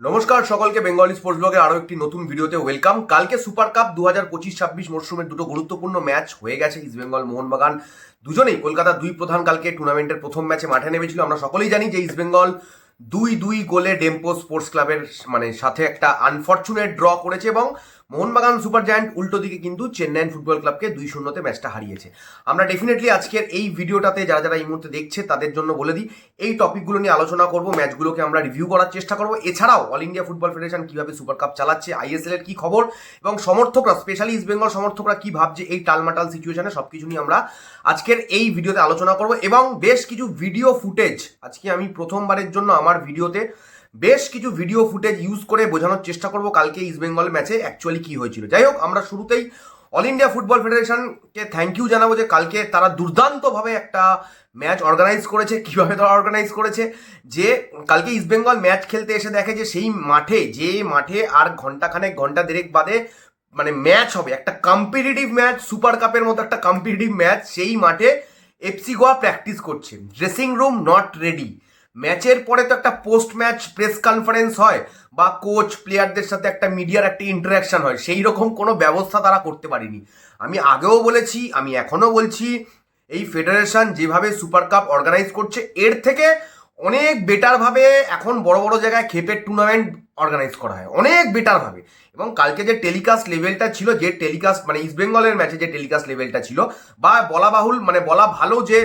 নমস্কার, সকলকে Bengali sports ব্লগের আরও একটি নতুন ভিডিওতে ওয়েলকাম। কালকে সুপার কাপ দু হাজার পঁচিশ ছাব্বিশ মরশুমের দুটো গুরুত্বপূর্ণ ম্যাচ হয়ে গেছে ইস্টবেঙ্গল মোহনবাগান দুজনেই কলকাতার দুই প্রধান, কালকে টুর্নামেন্টের প্রথম ম্যাচে মাঠে নেমেছিল। আমরা সকলেই জানি যে ইস্টবেঙ্গল দুই দুই গোলে ডেম্পো স্পোর্টস ক্লাবের মানে সাথে একটা আনফর্চুনেট ড্র করেছে এবং মোহনবাগান সুপার জায়ান্ট উল্টো দিকে কিন্তু চেন্নাইন ফুটবল ক্লাবকে দুই শূন্যতে ম্যাচটা হারিয়েছে। আমরা ডেফিনেটলি আজকের এই ভিডিওটাতে যারা যারা এই মুহূর্তে দেখছে, তাদের জন্য বলে দিই, এই টপিকগুলো নিয়ে আলোচনা করব ম্যাচগুলোকে আমরা রিভিউ করার চেষ্টা করব। এছাড়াও অল ইন্ডিয়া ফুটবল ফেডারেশন কীভাবে সুপার কাপ চালাচ্ছে আইএসএল এর কী খবর, এবং সমর্থকরা স্পেশালি ইস্ট বেঙ্গল সমর্থকরা কী ভাবছে, এই টালমাটাল সিচুয়েশনে সব কিছু নিয়ে আমরা আজকের এই ভিডিওতে আলোচনা করব। এবং বেশ কিছু ভিডিও ফুটেজ আজকে আমি প্রথমবারের জন্য আমার ভিডিওতে বেশ কিছু ভিডিও ফুটেজ ইউজ করে বোঝানোর চেষ্টা করব কালকে ইস্ট বেঙ্গল ম্যাচে অ্যাকচুয়ালি কি হয়েছিল। যাই হোক, আমরা শুরুতেই অল ইন্ডিয়া ফুটবল ফেডারেশনকে থ্যাংক ইউ জানাব যে কালকে তারা দুর্দান্তভাবে একটা ম্যাচ অর্গানাইজ করেছে। কীভাবে তারা অর্গানাইজ করেছে? যে কালকে ইস্টবেঙ্গল ম্যাচ খেলতে এসে দেখে যে সেই মাঠে, যে মাঠে আর ঘন্টাখানেক ঘণ্টা দেড়েক বাদে মানে ম্যাচ হবে। একটা কম্পিটিটিভ ম্যাচ সুপার কাপের মতো একটা কম্পিটিটিভ ম্যাচ সেই মাঠে এফসি গোয়া প্র্যাকটিস করছে। ড্রেসিং রুম নট রেডি ম্যাচের পরে তো একটা পোস্ট ম্যাচ প্রেস কনফারেন্স হয় বা কোচ প্লেয়ারদের সাথে একটা মিডিয়ার একটা ইন্টারাকশন হয়, সেই রকম কোনো ব্যবস্থা তারা করতে পারেনি। আমি আগেও বলেছি, আমি এখনও বলছি, এই ফেডারেশন যেভাবে সুপার কাপ অর্গানাইজ করছে, এর থেকে অনেক বেটারভাবে এখন বড় বড় জায়গায় খেপের টুর্নামেন্ট অর্গানাইজ করা হয়, অনেক বেটারভাবে এবং কালকে যে টেলিকাস্ট লেভেলটা ছিল, যে টেলিকাস্ট মানে ইস্টবেঙ্গলের ম্যাচে যে টেলিকাস্ট লেভেলটা ছিল, বা বলা বাহুল মানে বলা ভালো যে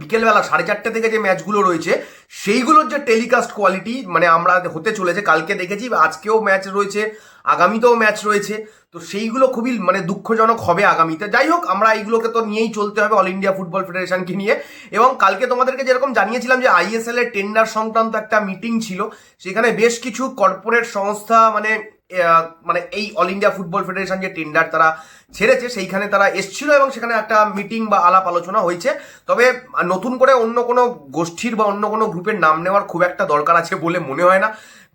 বিকেলবেলা সাড়ে চারটে থেকে যে ম্যাচগুলো রয়েছে, সেইগুলোর যে টেলিকাস্ট কোয়ালিটি মানে আমরা হতে চলেছে, কালকে দেখেছি, আজকেও ম্যাচ রয়েছে, আগামীতেও ম্যাচ রয়েছে, তো সেইগুলো খুবই মানে দুঃখজনক হবে আগামীতে। যাই হোক, আমরা এইগুলোকে তো নিয়েই চলতে হবে অল ইন্ডিয়া ফুটবল ফেডারেশনকে নিয়ে। এবং কালকে তোমাদেরকে যেরকম জানিয়েছিলাম যে আইএসএল এর টেন্ডার সংক্রান্ত একটা মিটিং ছিল, সেখানে বেশ কিছু কর্পোরেট সংস্থা মানে মানে এই অল ইন্ডিয়া ফুটবল ফেডারেশন যে টেন্ডার তারা ছেড়েছে, সেইখানে তারা এসছিল এবং সেখানে একটা মিটিং বা আলাপ আলোচনা হয়েছে। তবে নতুন করে অন্য কোনো গোষ্ঠীর বা অন্য কোনো গ্রুপের নাম নেওয়ার খুব একটা দরকার আছে বলে মনে হয় না।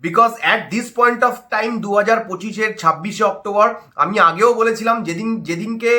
Because at this point of time দু হাজার পঁচিশের ছাব্বিশে অক্টোবর, আমি আগেও বলেছিলাম, যেদিন, যেদিনকে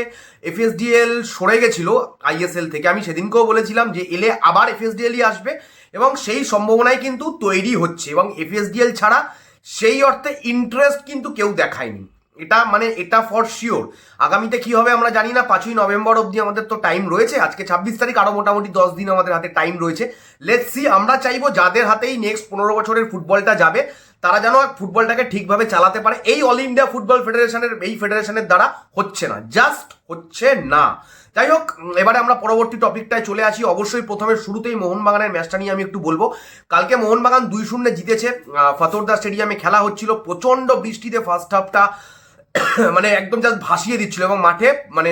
এফএসডিএল সরে গেছিল আইএসএল থেকে, আমি সেদিনকেও বলেছিলাম যে এলে আবার এফএসডিএলই আসবে এবং সেই সম্ভাবনাই কিন্তু তৈরি হচ্ছে। এবং এফএসডিএল ছাড়া সেই অর্থে ইন্টারেস্ট কিন্তু কেউ দেখায়নি। এটা মানে এটা ফর শিওর আগামীতে কি হবে আমরা জানি না, পাঁচই নভেম্বর অবধি আমাদের তো টাইম রয়েছে। আজকে ছাব্বিশ তারিখ, আরও মোটামুটি দশ দিন আমাদের হাতে টাইম রয়েছে। লেটস সি আমরা চাইব যাদের হাতেই নেক্সট পনেরো বছরের ফুটবলটা যাবে, তারা যেন ফুটবলটাকে ঠিকভাবে চালাতে পারে। এই অল ইন্ডিয়া ফুটবল ফেডারেশনের এই ফেডারেশনের দ্বারা হচ্ছে না জাস্ট হচ্ছে না। যাই হোক এবারে আমরা পরবর্তী টপিকটায় চলে আসি। অবশ্যই প্রথমে শুরুতেই মোহনবাগানের ম্যাচটা নিয়ে আমি একটু বলব। কালকে মোহনবাগান দুই শূন্যে জিতেছে ফতোরদা স্টেডিয়ামে খেলা হচ্ছিল। প্রচণ্ড বৃষ্টিতে ফার্স্ট হাফটা মানে একদম জাস্ট ভাসিয়ে দিচ্ছিল এবং মাঠে মানে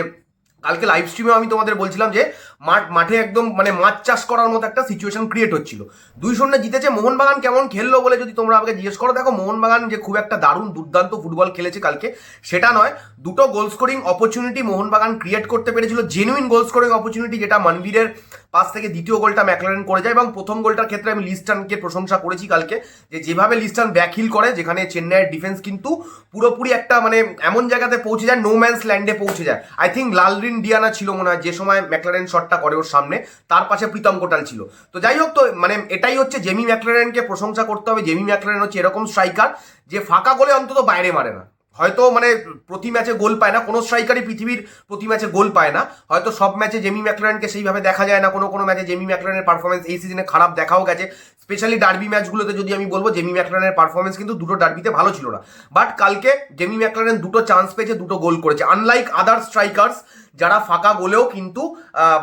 কালকে লাইভ স্ট্রিমে আমি তোমাদের বলছিলাম যে মাঠ, মাঠে একদম মানে মাছ চাষ করার মতো একটা সিচুয়েশন ক্রিয়েট হচ্ছিল। দুই শূন্য জিতেছে, মোহনবাগান কেমন খেললো বলে যদি তোমরা আমাকে জিজ্ঞেস করো, দেখো মোহনবাগান যে খুব একটা দারুণ দুর্দান্ত ফুটবল খেলেছে কালকে, সেটা নয়, দুটো goal scoring opportunity Mohun Bagan create করতে পেরেছিল জেনুইন গোল স্কোরিং অপরচুনিটি যেটা মনবীরের পাস থেকে দ্বিতীয় গোলটা ম্যাকলারেন করে যায়, এবং প্রথম গোলটার ক্ষেত্রে আমি লিস্টানকে প্রশংসা করেছি কালকে, যে যেভাবে লিস্টান ব্যাকহিল করে, যেখানে চেন্নাইয়ের ডিফেন্স কিন্তু পুরোপুরি একটা মানে এমন জায়গাতে পৌঁছে যায় নো ম্যান্স ল্যান্ডে পৌঁছে যায়। আই থিঙ্ক লালরিন ডিয়ানা ছিল মনে হয়, যে সময় ম্যাকলারেন শটটা করে ওর সামনে, তার পাশে প্রীতম কোটাল ছিল। তো যাই হোক, তো মানে এটাই হচ্ছে জেমি ম্যাকলারেনকে প্রশংসা করতে হবে। জেমি ম্যাকলারেন হচ্ছে এরকম স্ট্রাইকার যে ফাঁকা গোলে অন্তত বাইরে মারে না। হয়তো মানে প্রতি ম্যাচে গোল পায় না, কোনো স্ট্রাইকারই পৃথিবীর প্রতি ম্যাচে গোল পায় না। হয়তো সব ম্যাচে জেমি ম্যাকলারেনকে সেইভাবে দেখা যায় না, কোনো কোনো ম্যাচে জেমি ম্যাকলারেনের পারফরমেন্স এই সিজনে খারাপ দেখাও গেছে। স্পেশালি ডার্বি ম্যাচগুলোতে যদি আমি বলব জেমি ম্যাকলারেনের পারফরমেন্স কিন্তু দুটো ডার্বিতে ভালো ছিল না। বাট কালকে জেমি ম্যাকলারেন দুটো চান্স পেয়েছে, দুটো গোল করেছে। আনলাইক আদার স্ট্রাইকার্স যারা ফাঁকা গোলেও কিন্তু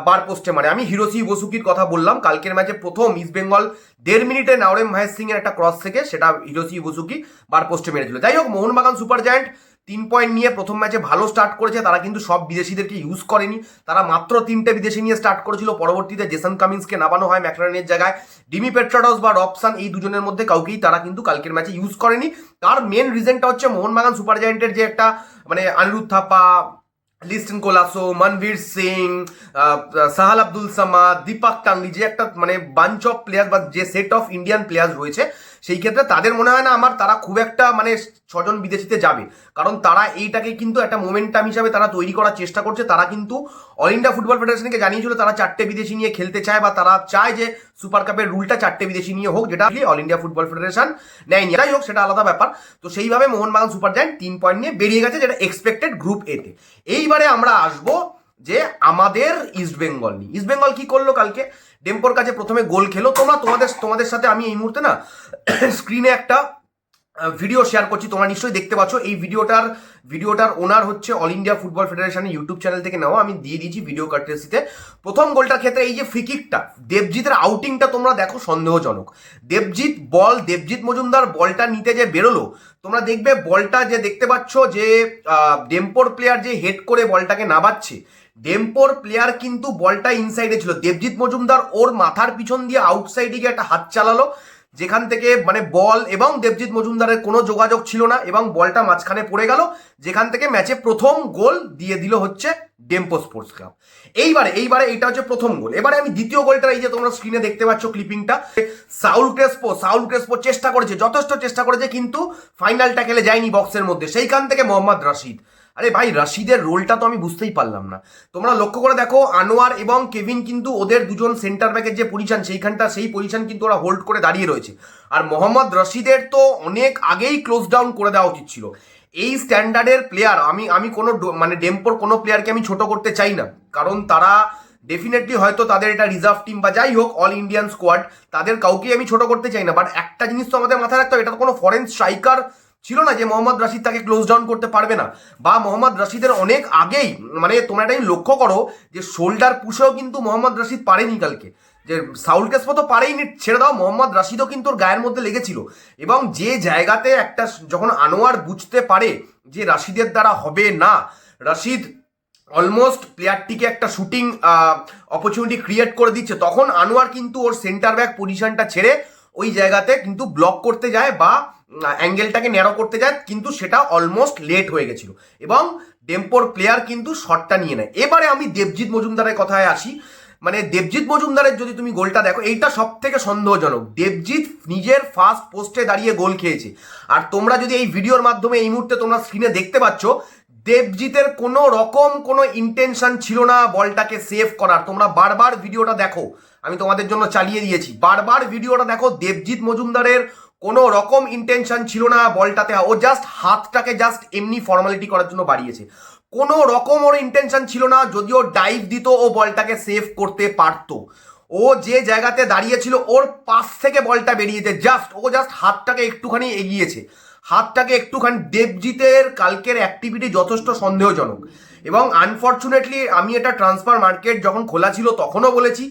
বার পোস্টে মারে। আমি হিরোসি বসুকির কথা বললাম, কালকের ম্যাচে প্রথম ইস্ট বেঙ্গল দেড় মিনিটে নাওরেম মহেশ সিং এর একটা ক্রস থেকে, সেটা হিরোসি বসুকি বার পোস্টে মেরেছিল। যাই হোক, মোহনবাগান সুপার জায়ান্ট তিন পয়েন্ট নিয়ে প্রথম ম্যাচে ভালো স্টার্ট করেছে, তারা কিন্তু সব বিদেশিদেরকে ইউজ করেনি। তারা মাত্র তিনটে বিদেশি নিয়ে স্টার্ট করেছিল, পরবর্তীতে জেসন কামিন্সকে নামানো হয় ম্যাকলারেনের জায়গায়। ডিমি পেট্রাডস বা রবসান এই দুজনের মধ্যে কাউকেই তারা কিন্তু কালকের ম্যাচে ইউজ করেনি। তার মেন রিজনটা হচ্ছে মোহনবাগান সুপার জায়ান্টের যে একটা মানে আনিরুদ্ধ থাপা লিস্টন কোলাসো, মনবীর সিং সাহাল আব্দুল সামাদ, দীপক টাঙ্গি যে একটা মানে বাঞ্চ অফ প্লেয়ার বা যে সেট অফ ইন্ডিয়ান প্লেয়ার রয়েছে সেই ক্ষেত্রে তাদের মনে হয় না আমার তারা খুব একটা মানে ছজন বিদেশিতে যাবে। কারণ তারা এইটাকে কিন্তু একটা মোমেন্টাম হিসাবে তারা তৈরি করার চেষ্টা করছে। তারা কিন্তু অল ইন্ডিয়া ফুটবল ফেডারেশনকে জানিয়েছিল তারা চারটে বিদেশি নিয়ে খেলতে চায় বা তারা চায় যে সুপার কাপের রুলটা চারটে বিদেশি নিয়ে হোক, যেটা অল ইন্ডিয়া ফুটবল ফেডারেশন নেয়নি। যাই হোক, সেটা আলাদা ব্যাপার। তো সেইভাবে মোহনবাগান সুপার জায়ান্ট তিন পয়েন্ট নিয়ে বেরিয়ে গেছে, যেটা এক্সপেক্টেড গ্রুপ এতে এইবারে আমরা আসব যে আমাদের ইস্ট বেঙ্গল ইস্ট বেঙ্গল কি করল কালকে? ডেম্পোর কাছে প্রথমে গোল খেলো। তোমরা তোমাদের তোমাদের সাথে আমি এই মুহূর্তে না স্ক্রিনে একটা ভিডিও শেয়ার করছি। তোমরা নিশ্চয়ই দেখতে পাচ্ছ। এই ভিডিওটার ভিডিওটার ওনার হচ্ছে অল ইন্ডিয়া ফুটবল ফেডারেশনের ইউটিউব চ্যানেল থেকে নেওয়া। আমি দিয়ে দিয়েছি ভিডিও কার্টেসিতে প্রথম গোলটার ক্ষেত্রে এই যে ফ্রিকিকটা দেবজিতের আউটিংটা তোমরা দেখো সন্দেহজনক। দেবজিৎ বল দেবজিৎ মজুমদার বলটা নিতে যে বেরোলো, তোমরা দেখবে বলটা যে দেখতে পাচ্ছ যে ডেম্পোর প্লেয়ার যে হেড করে বলটাকে নাবাচ্ছে ডেম্পোর প্লেয়ার কিন্তু বলটা ইনসাইডে ছিল। দেবজিৎ মজুমদার ওর মাথার পিছন দিয়ে আউটসাইডে গিয়ে একটা হাত চালালো, যেখান থেকে মানে বল এবং দেবজিৎ মজুমদারের কোনো যোগাযোগ ছিল না এবং বলটা মাঝখানে পড়ে গেল, যেখান থেকে ম্যাচে প্রথম গোল দিয়ে দিল হচ্ছে ডেম্পো স্পোর্টস ক্লাব এইবারে এইবারে এইটা হচ্ছে প্রথম গোল। এবারে আমি দ্বিতীয় গোলটা এই যে তোমরা স্ক্রিনে দেখতে পাচ্ছ ক্লিপিংটা সাউল ক্রেসপো সাউল ক্রেসপো চেষ্টা করেছে, যথেষ্ট চেষ্টা করেছে, কিন্তু ফাইনালটা খেলে যায়নি বক্সের মধ্যে। সেইখান থেকে মোহাম্মদ রাশিদ। আরে ভাই, রাশিদের রোলটা তো আমি বুঝতেই পারলাম না। তোমরা লক্ষ্য করে দেখো, আনোয়ার এবং কেভিন কিন্তু ওদের দুজন সেন্টার ব্যাকের যে পজিশন সেইখানটা, সেই পজিশন কিন্তু ওরা হোল্ড করে দাঁড়িয়ে রয়েছে। আর মোহাম্মদ রশিদের তো অনেক আগেই ক্লোজ ডাউন করে দেওয়া উচিত ছিল। এই স্ট্যান্ডার্ডের প্লেয়ার আমি আমি কোনো মানে ডেম্পোর কোনো প্লেয়ারকে আমি ছোট করতে চাই না। কারণ তারা ডেফিনেটলি হয়তো তাদের এটা রিজার্ভ টিম বা যাই হোক অল ইন্ডিয়ান স্কোয়াড তাদের কাউকেই আমি ছোট করতে চাই না। বাট একটা জিনিস তো আমাদের মাথায় রাখতে হবে, এটা তো কোনো ফরেন স্ট্রাইকার ছিল না যে মোহাম্মদ রাশিদ তাকে ক্লোজ ডাউন করতে পারবে না। বা মোহাম্মদ রাশিদের অনেক আগেই মানে তোমরা এটা লক্ষ্য করো যে শোল্ডার পুষেও কিন্তু মোহাম্মদ রাশিদ পারেনি কালকে। যে সাউল কেসমো তো পারেইনি, ছেড়ে দাও, মোহাম্মদ রাশিদও কিন্তু ওর গায়ের মধ্যে লেগেছিল। এবং যে জায়গাতে একটা যখন আনোয়ার বুঝতে পারে যে রাশিদের দ্বারা হবে না, রাশিদ অলমোস্ট প্লেয়ারটিকে একটা শুটিং অপরচুনিটি ক্রিয়েট করে দিচ্ছে, তখন আনোয়ার কিন্তু ওর সেন্টার ব্যাক পজিশনটা ছেড়ে ওই জায়গাতে কিন্তু ব্লক করতে যায় বা অ্যাঙ্গেলটাকে ন্যারো করতে যায়, কিন্তু সেটা অলমোস্ট লেট হয়ে গেছিল। এবং ডেম্পোর প্লেয়ার কিন্তু শটটা নিয়ে নেয়। এবারে আমি দেবজিৎ মজুমদারের কথায় আসি। মানে দেবজিৎ মজুমদারের যদি তুমি গোলটা দেখো, এইটা সব থেকে সন্দেহজনক। দেবজিৎ নিজের ফার্স্ট পোস্টে দাঁড়িয়ে গোল খেয়েছে। আর তোমরা যদি এই ভিডিওর মাধ্যমে এই মুহূর্তে তোমরা স্ক্রিনে দেখতে পাচ্ছ দেবজিতের কোনো রকম কোনো ইন্টেনশন ছিল না বলটাকে সেভ করার। তোমরা বারবার ভিডিওটা দেখো। আমি তোমাদের জন্য চালিয়ে দিয়েছি। বারবার ভিডিওটা দেখো দেবজিৎ মজুমদারের কোনো রকম ইন্টেনশন ছিল না বলটাতে। ও জাস্ট হাতটাকে জাস্ট এমনি ফর্মালিটি করার জন্য বাড়িয়েছে। কোনো রকম ওর ইন্টেনশন ছিল না, যদিও ডাইভ দিত, ও বলটাকে সেভ করতে পারতো। ও যে জায়গাতে দাঁড়িয়েছিল, ওর পাশ থেকে বলটা বেরিয়েছে জাস্ট ও জাস্ট হাতটাকে একটুখানি এগিয়েছে। হাতটাকে একটুখানি দেবজিতের কালকের অ্যাক্টিভিটি যথেষ্ট সন্দেহজনক। এবং আনফর্চুনেটলি আমি এটা ট্রান্সফার মার্কেট যখন খোলা ছিল তখনও বলেছি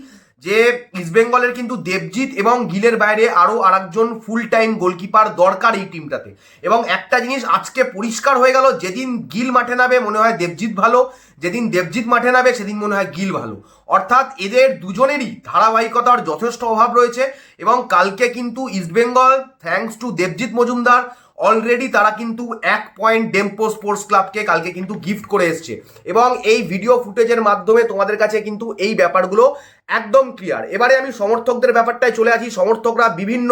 যে ইস্টবেঙ্গলের কিন্তু দেবজিৎ এবং গিলের বাইরে আরও আরেকজন ফুল টাইম গোলকিপার দরকার এই টিমটাতে এবং একটা জিনিস আজকে পরিষ্কার হয়ে গেল, যেদিন গিল মাঠে নামে মনে হয় দেবজিৎ ভালো, যেদিন দেবজিৎ মাঠে নামে সেদিন মনে হয় গিল ভালো। অর্থাৎ এদের দুজনেরই ধারাবাহিকতার যথেষ্ট অভাব রয়েছে এবং কালকে কিন্তু East Bengal thanks to Debjit Majumdar already তারা কিন্তু এক পয়েন্ট ডেম্পো স্পোর্টস ক্লাবকে কালকে কিন্তু গিফট করে এসছে। এবং এই ভিডিও ফুটেজের মাধ্যমে তোমাদের কাছে কিন্তু এই ব্যাপারগুলো একদম ক্লিয়ার এবারে আমি সমর্থকদের ব্যাপারটায় চলে আসি। সমর্থকরা বিভিন্ন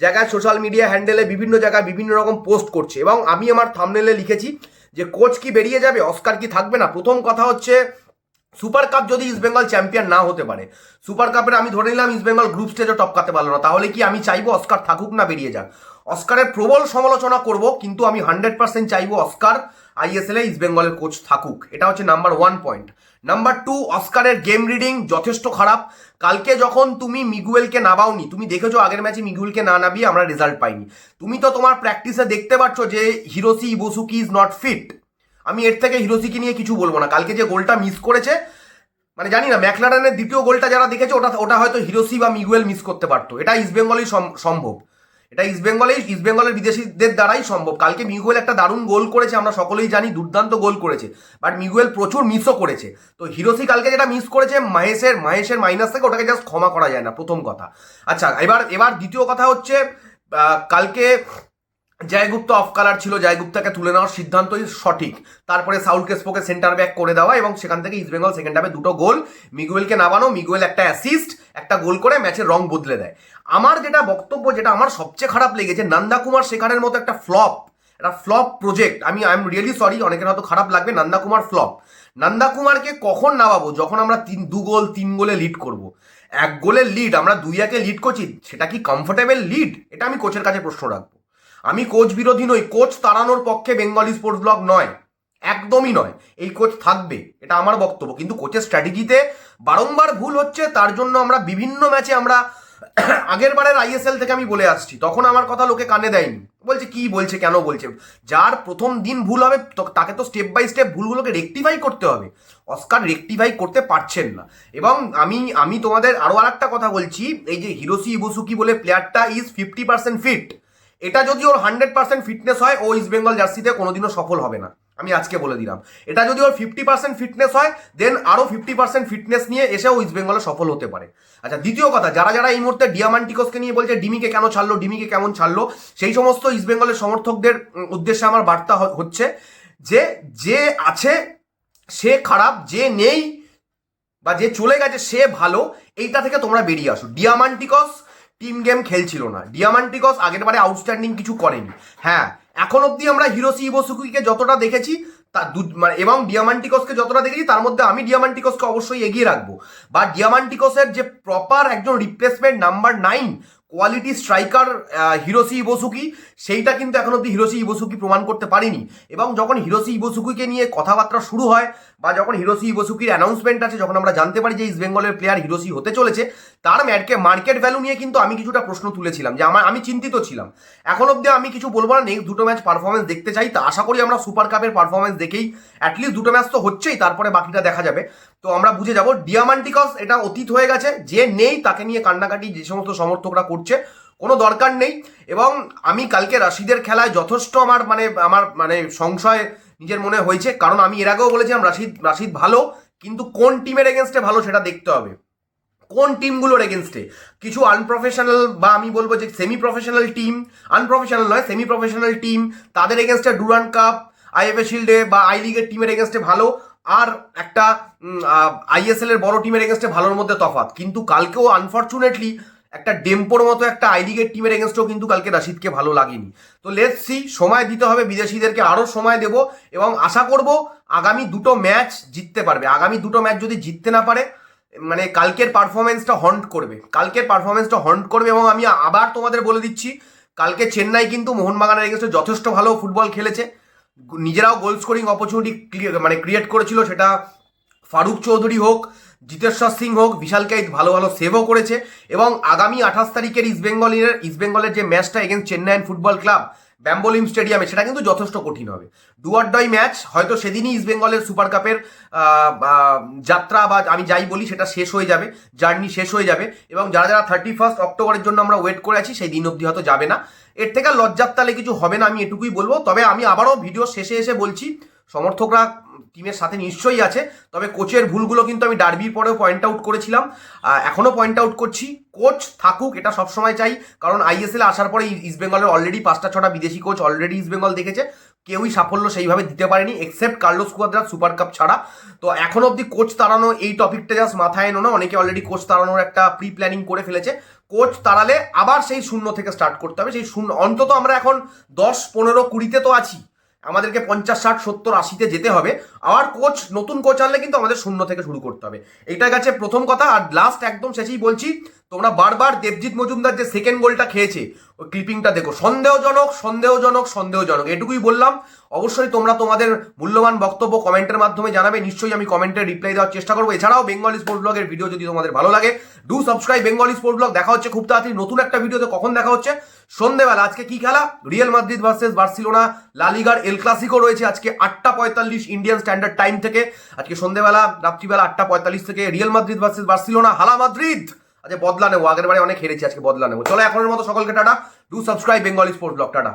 জায়গায় সোশ্যাল মিডিয়া হ্যান্ডেলে বিভিন্ন জায়গায় বিভিন্ন রকম পোস্ট করছে। এবং আমি আমার থামনেলে লিখেছি যে, কোচ কি বেরিয়ে যাবে? অস্কার কি থাকবে না? প্রথম কথা হচ্ছে সুপার কাপ যদি ইস্টবেঙ্গল চ্যাম্পিয়ন না হতে পারে সুপার কাপের আমি ধরে নিলাম ইস্টবেঙ্গল গ্রুপ স্টেজও টপকাতে পারল না। তাহলে কি আমি চাইব অস্কার থাকুক না বেরিয়ে যাক? অস্কারের প্রবল সমালোচনা করব, কিন্তু আমি হান্ড্রেড পার্সেন্ট চাইব অস্কার আইএসএল এ ইস্টবেঙ্গলের কোচ থাকুক। এটা হচ্ছে number one point. Number two, অস্কারের গেম রিডিং যথেষ্ট খারাপ। কালকে যখন তুমি মিগুয়েলকে নাবাওনি তুমি দেখেছ আগের ম্যাচে মিগুয়েলকে না নাবিয়ে আমরা রেজাল্ট পাইনি। তুমি তো তোমার প্র্যাকটিসে দেখতে পাচ্ছ যে Hiroshi Ibusuki is not fit. আমি এর থেকে হিরোসিকে নিয়ে কিছু বলব না। কালকে যে গোলটা মিস করেছে মানে জানি না ম্যাকলারানের দ্বিতীয় গোলটা যারা দেখেছে, ওটা ওটা হয়তো হিরোসি বা মিগুয়েল মিস করতে পারতো। এটা ইস্টবেঙ্গলই সম- সম্ভব। এটা ইস্ট বেঙ্গলেই ইস্ট বেঙ্গলের বিদেশিদের দ্বারাই সম্ভব। কালকে মিগুয়েল একটা দারুণ গোল করেছে, আমরা সকলেই জানি, দুর্দান্ত গোল করেছে। বাট মিগুয়েল প্রচুর মিসও করেছে। তো হিরোসি কালকে যেটা মিস করেছে মাহেশের মাহেশের মাইনাস থেকে ওটাকে জাস্ট ক্ষমা করা যায় না, প্রথম কথা। আচ্ছা এবার এবার দ্বিতীয় কথা হচ্ছে কালকে জয়গুপ্ত অফ কালার ছিল, জয়গুপ্তাকে তুলে নেওয়ার সিদ্ধান্তই সঠিক। তারপরে সাউল কেসপোকে সেন্টার ব্যাক করে দেওয়া এবং সেখান থেকে ইস্টবেঙ্গল সেকেন্ড হাফে দুটো গোল। মিগুয়েলকে নামানো, মিগুয়েল একটা অ্যাসিস্ট একটা গোল করে ম্যাচের রং বদলে দেয়। আমার যেটা বক্তব্য, যেটা আমার সবচেয়ে খারাপ লেগেছে, নন্দা কুমার শেখারের মতো একটা ফ্লপ একটা ফ্লপ প্রজেক্ট আমি আই এম রিয়েলি সরি অনেকের হয়তো খারাপ লাগবে, নন্দা কুমার ফ্লপ নন্দা কুমারকে কখন নামাবো? যখন আমরা তিন, দু গোল, তিন গোলে লিড করব। এক গোলের লিড আমরা দুই একে লিড করছি, সেটা কি কমফোর্টেবল লিড এটা আমি কোচের কাছে প্রশ্ন রাখব। আমি কোচ বিরোধী নই, কোচ তাড়ানোর পক্ষে বেঙ্গলি স্পোর্টস ব্লগ নয়। একদমই নয়। এই কোচ থাকবে, এটা আমার বক্তব্য। কিন্তু কোচের স্ট্র্যাটেজিতে বারংবার ভুল হচ্ছে, তার জন্য আমরা বিভিন্ন ম্যাচে আমরা আগের বারের আইএসএল থেকে আমি বলে আসছি। তখন আমার কথা লোকে কানে দেয়নি। বলছে, কি বলছে, কেন বলছে? যার প্রথম দিন ভুল হবে তাকে তো স্টেপ বাই স্টেপ ভুলগুলোকে রেকটিফাই করতে হবে। অস্কার রেকটিফাই করতে পারছেন না। এবং আমি আমি তোমাদের আরও আর একটা কথা বলছি, এই যে হিরোসি ইবুসুকি বলে প্লেয়ারটা ইজ ফিফটি পার্সেন্ট ফিট এটা যদি ওর হান্ড্রেড পার্সেন্ট ফিটনেস হয়, ও ইস্ট বেঙ্গল জার্সিতে কোনোদিনও সফল হবে না। আমি আজকে বলে দিলাম। এটা যদি ওর ফিফটি পার্সেন্ট ফিটনেস হয় দেন আরও ফিফটি পার্সেন্ট ফিটনেস নিয়ে এসে ইস্ট বেঙ্গলে সফল হতে পারে। আচ্ছা দ্বিতীয় কথা, যারা যারা এই মুহূর্তে ডিয়ামান্টিকসকে নিয়ে বলছে, ডিমিকে কেন ছাড়লো, ডিমিকে কেমন ছাড়লো, সেই সমস্ত ইস্ট বেঙ্গলের সমর্থকদের উদ্দেশ্যে আমার বার্তা হচ্ছে যে যে আছে, সে খারাপ, যে নেই, বা যে চলে গেছে, সে ভালো, এইটা থেকে তোমরা বেরিয়ে আসো। ডিয়ামান্টিকস টিম গেম খেলছিল না। ডিয়ামান্টিকস আগের বারে আউটস্ট্যান্ডিং কিছু করেনি। হ্যাঁ এখন অব্দি আমরা হিরোসি ইবোসুকিকে যতটা দেখেছি, তা দু- মানে এবং ডিয়ামান্টিকসকে যতটা দেখেছি, তার মধ্যে আমি ডিয়ামান্টিকসকে অবশ্যই এগিয়ে রাখব। বা ডিয়ামান্টিকসের যে প্রপার একজন replacement number nine quality striker Hiroshi Ibusuki সেইটা কিন্তু এখন অব্দি হিরোসি ইবোসুকি প্রমাণ করতে পারিনি। এবং যখন হিরোসি ইবোসুকিকে নিয়ে কথাবার্তা শুরু হয়, বা যখন হিরোসি ইবোসুকির অ্যানাউন্সমেন্ট আছে যখন আমরা জানতে পারি যে ইস্ট বেঙ্গলের প্লেয়ার হিরোসি হতে চলেছে, তার ম্যাটকে মার্কেট ভ্যালু নিয়ে কিন্তু আমি কিছুটা প্রশ্ন তুলেছিলাম, যে আমার, আমি চিন্তিত ছিলাম। এখন অব্দি আমি কিছু বলব না, নেক্সট দুটো ম্যাচ পারফরমেন্স দেখতে চাই, তা আশা করি আমরা সুপার কাপের পারফরমেন্স দেখেই অ্যাটলিস্ট দুটো ম্যাচ তো হচ্ছেই, তারপরে বাকিটা দেখা যাবে। তো আমরা বুঝে যাব ডিয়ামান্টিকস এটা অতীত হয়ে গেছে, যে নেই তাকে নিয়ে কান্নাকাটি যে সমস্ত সমর্থকরা করছে কোনো দরকার নেই। এবং আমি কালকে রাশিদের খেলায় যথেষ্ট আমার মানে আমার মানে সংশয় নিজের মনে হয়েছে। কারণ আমি এর আগেও বলেছিলাম রাশিদ রাশিদ ভালো, কিন্তু কোন টিমের এগেনস্টে ভালো সেটা দেখতে হবে। কোন টিমগুলোর এগেনস্টে কিছু আনপ্রফেশনাল বা আমি বলব যে সেমি প্রফেশনাল টিম আনপ্রফেশনাল নয় সেমি প্রফেশনাল টিম তাদের এগেনস্টে ডুরান কাপ আইএফএ শিল্ডে বা আই লিগের টিমের এগেনস্টে ভালো, আর একটা আইএসএল এর বড় টিমের এগেনস্টে ভালোর মধ্যে তফাৎ। কিন্তু কালকেও আনফর্চুনেটলি একটা ডেম্পোর মতো একটা আই টিমের এগেনস্টেও কিন্তু কালকে রাশিদকে ভালো লাগেনি। তো লেটস সি সময় দিতে হবে, বিদেশিদেরকে আরও সময় দেব এবং আশা করব আগামী দুটো ম্যাচ জিততে পারবে। আগামী দুটো ম্যাচ যদি জিততে না পারে মানে কালকের পারফরমেন্সটা হন্ট করবে। কালকের পারফরমেন্সটা হন্ট করবে এবং আমি আবার তোমাদের বলে দিচ্ছি, কালকে চেন্নাই কিন্তু মোহনবাগানের এগেনস্টে যথেষ্ট ভালো ফুটবল খেলেছে। নিজেরাও গোল স্কোরিং অপরচুনিটি মানে ক্রিয়েট করেছিল, সেটা ফারুক চৌধুরী হোক জিতেশ্বর সিং হোক বিশাল কাইত ভালো ভালো সেভও করেছে এবং আগামী আঠাশ তারিখের ইস্টবেঙ্গলের ইস্টবেঙ্গলের যে ম্যাচটা against Chennaiyin football club Bambolim স্টেডিয়ামে সেটা কিন্তু যথেষ্ট কঠিন হবে। ডুয়ার ডয় ম্যাচ হয়তো সেদিনই ইস্টবেঙ্গলের সুপার কাপের যাত্রা বা আমি যাই বলি, সেটা শেষ হয়ে যাবে, জার্নি শেষ হয়ে যাবে এবং যারা যারা থার্টি ফার্স্ট অক্টোবরের জন্য আমরা ওয়েট করে আছি, সেই দিন অবধি হয়তো যাবে না। এর থেকে লজ্জার তালে কিছু হবে না, আমি এটুকুই বলব। তবে আমি আবারও ভিডিও শেষে এসে বলছি সমর্থকরা টিমের সাথে নিশ্চয়ই আছে, তবে কোচের ভুলগুলো কিন্তু আমি ডার্বির পরেও পয়েন্ট আউট করেছিলাম। এখনও পয়েন্ট আউট করছি। কোচ থাকুক, এটা সবসময় চাই, কারণ আইএসএল আসার পরে ইস্টবেঙ্গলের অলরেডি পাঁচটা ছটা বিদেশি কোচ অলরেডি ইস্টবেঙ্গল দেখেছে। কেউই সাফল্য সেইভাবে দিতে পারেনি except Carlos Cuadrat super cup ছাড়া। তো এখন অবধি কোচ তাড়ানো এই টপিকটা জাস্ট মাথায় এনো না, অনেকে অলরেডি কোচ তাড়ানোর একটা প্রি প্ল্যানিং করে ফেলেছে। কোচ তাড়ালে আবার সেই শূন্য থেকে স্টার্ট করতে হবে। সেই শূন্য, অন্তত আমরা এখন দশ, পনেরো, কুড়িতে তো আছি। আমাদেরকে পঞ্চাশ, ষাট, সত্তর, আশিতে যেতে হবে। আবার কোচ নতুন কোচ আনলে কিন্তু আমাদের শূন্য থেকে শুরু করতে হবে। এটা গেছে প্রথম কথা। আর লাস্ট একদম শেষেই বলছি তোমরা বারবার দেবজিৎ মজুমদার যে সেকেন্ড গোলটা খেয়েছে, ওই ক্লিপিংটা দেখো। সন্দেহজনক সন্দেহজনক সন্দেহজনক। এটুকুই বললাম। অবশ্যই তোমরা তোমাদের মূল্যবান বক্তব্য কমেন্টের মাধ্যমে জানাবে। নিশ্চয়ই আমি কমেন্টে রিপ্লাই দেওয়ার চেষ্টা করব। এছাড়াও বেঙ্গলি স্পোর্ট ব্লগের ভিডিও যদি তোমাদের ভালো লাগে do subscribe Bengali sport blog দেখা হচ্ছে খুব তাড়াতাড়ি নতুন একটা ভিডিওতে কখন দেখা হচ্ছে? সন্ধ্যেবেলা আজকে কি খেলা? রিয়েল মাদ্রিদ ভার্সেস বার্সিলোনা লালিগার এল ক্লাসিকো রয়েছে আজকে আটটা পঁয়তাল্লিশ ইন্ডিয়ান স্ট্যান্ডার্ড টাইম থেকে। আজকে সন্ধ্যেবেলা রাত্রিবেলা আটটা পঁয়তাল্লিশ থেকে Real Madrid versus Barcelona Hala Madrid আজকে বদলা নেব, আগের বারে অনেক হেরেছি আজকে, বদলা নেব। চলো এখনের মতো সকলকে tata. Do subscribe Bengali sport blog tata.